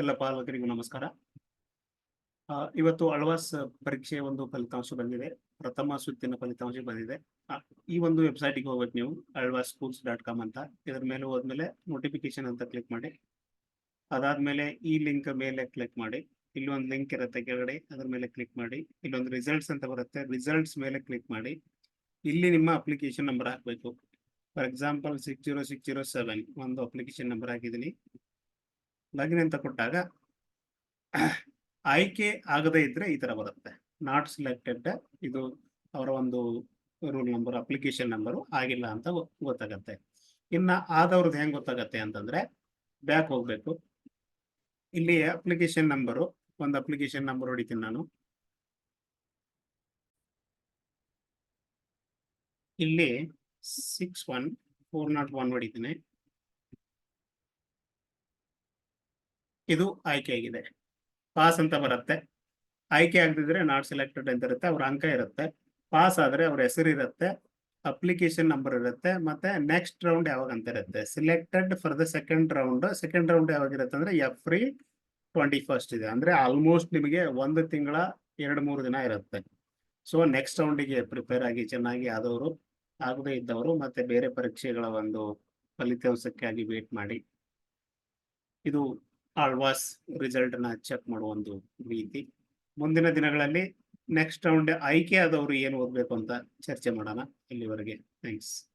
ಎಲ್ಲ ಪಾಲಕರಿಗೂ ನಮಸ್ಕಾರ. ಇವತ್ತು ಅಳ್ವಾಸ್ ಪರೀಕ್ಷೆಯ ಒಂದು ಫಲಿತಾಂಶ ಬಂದಿದೆ. ಪ್ರಥಮ ಸುತ್ತಿನ ಫಲಿತಾಂಶ ಬಂದಿದೆ. ಈ ಒಂದು ವೆಬ್ಸೈಟ್ಗೆ ಹೋಗ್ಬೇಕು ನೀವು ಅಳ್ವಾಸ್ ಸ್ಕೂಲ್ಸ್ ಡಾಟ್ ಕಾಮ್ ಅಂತ. ಇದ್ರ ಮೇಲೆ ಹೋದ್ಮೇಲೆ ನೋಟಿಫಿಕೇಶನ್ ಅಂತ ಕ್ಲಿಕ್ ಮಾಡಿ. ಅದಾದ್ಮೇಲೆ ಈ ಲಿಂಕ್ ಮೇಲೆ ಕ್ಲಿಕ್ ಮಾಡಿ. ಇಲ್ಲೊಂದು ಲಿಂಕ್ ಇರುತ್ತೆ ಕೆಳಗಡೆ, ಅದ್ರ ಮೇಲೆ ಕ್ಲಿಕ್ ಮಾಡಿ. ಇಲ್ಲೊಂದು ರಿಸಲ್ಟ್ಸ್ ಅಂತ ಬರುತ್ತೆ. ರಿಸಲ್ಟ್ಸ್ ಮೇಲೆ ಕ್ಲಿಕ್ ಮಾಡಿ. ಇಲ್ಲಿ ನಿಮ್ಮ ಅಪ್ಲಿಕೇಶನ್ ನಂಬರ್ ಹಾಕಬೇಕು. For example six zero six zero seven ಒಂದು ಅಪ್ಲಿಕೇಶನ್ ನಂಬರ್ ಹಾಕಿದ್ದೀನಿ. ಲಾಗಿನ್ ಅಂತ ಕೊಟ್ಟಾಗ ಆಯ್ಕೆ ಆಗದೇ ಇದ್ರೆ ಈ ತರ ಬರುತ್ತೆ. ನಾಟ್ ಸಿಲೆಕ್ಟೆಡ್ ಇದು ಅವರ ಒಂದು ರೂಲ್ ನಂಬರ್ ಅಪ್ಲಿಕೇಶನ್ ನಂಬರು ಆಗಿಲ್ಲ ಅಂತ ಗೊತ್ತಾಗತ್ತೆ. ಇನ್ನ ಆದವ್ರದ್ದು ಹೆಂಗ್ ಗೊತ್ತಾಗತ್ತೆ ಅಂತಂದ್ರೆ ಬ್ಯಾಕ್ ಹೋಗ್ಬೇಕು. ಇಲ್ಲಿ ಅಪ್ಲಿಕೇಶನ್ ನಂಬರು ಒಂದು ಅಪ್ಲಿಕೇಶನ್ ನಂಬರ್ ಹೊಡಿತೀನಿ ನಾನು. ಇಲ್ಲಿ six one four not one ಹೊಡಿತೀನಿ. ಇದು ಆಯ್ಕೆ ಆಗಿದೆ ಪಾಸ್ ಅಂತ ಬರುತ್ತೆ. ಆಯ್ಕೆ ಆಗದಿದ್ರೆ ನಾಟ್ ಸೆಲೆಕ್ಟೆಡ್ ಅಂತ ಇರುತ್ತೆ, ಅವ್ರ ಅಂಕ ಇರುತ್ತೆ. ಪಾಸ್ ಆದ್ರೆ ಅವ್ರ ಹೆಸರು ಇರುತ್ತೆ ಅಪ್ಲಿಕೇಶನ್ ನಂಬರ್ ಇರುತ್ತೆ, ಮತ್ತೆ ನೆಕ್ಸ್ಟ್ ರೌಂಡ್ ಯಾವಾಗ ಅಂತ ಇರುತ್ತೆ. Selected for the second round second round ಯಾವಾಗ ಇರುತ್ತೆ ಅಂದ್ರೆ ಎಫ್ರಿ ಟ್ವೆಂಟಿ ಫಸ್ಟ್ ಇದೆ. ಅಂದ್ರೆ ಆಲ್ಮೋಸ್ಟ್ ನಿಮಗೆ ಒಂದು ತಿಂಗಳ ಎರಡು ಮೂರು ದಿನ ಇರುತ್ತೆ. ಸೊ ನೆಕ್ಸ್ಟ್ ರೌಂಡಿಗೆ ಪ್ರಿಪೇರ್ ಆಗಿ, ಚೆನ್ನಾಗಿ ಆದವರು, ಆಗದೇ ಇದ್ದವರು, ಮತ್ತೆ ಬೇರೆ ಪರೀಕ್ಷೆಗಳ ಒಂದು ಫಲಿತಾಂಶಕ್ಕಾಗಿ ವೇಟ್ ಮಾಡಿ. ಇದು ಆಳ್ವಾಸ್ ರಿಸಲ್ಟ್ನ ಚೆಕ್ ಮಾಡುವ ಒಂದು ರೀತಿ. ಮುಂದಿನ ದಿನಗಳಲ್ಲಿ ನೆಕ್ಸ್ಟ್ ರೌಂಡ್ ಆಯ್ಕೆ ಆದವರು ಏನು ಓದ್ಬೇಕು ಅಂತ ಚರ್ಚೆ ಮಾಡೋಣ ಇಲ್ಲಿವರೆಗೆ. ಥ್ಯಾಂಕ್ಸ್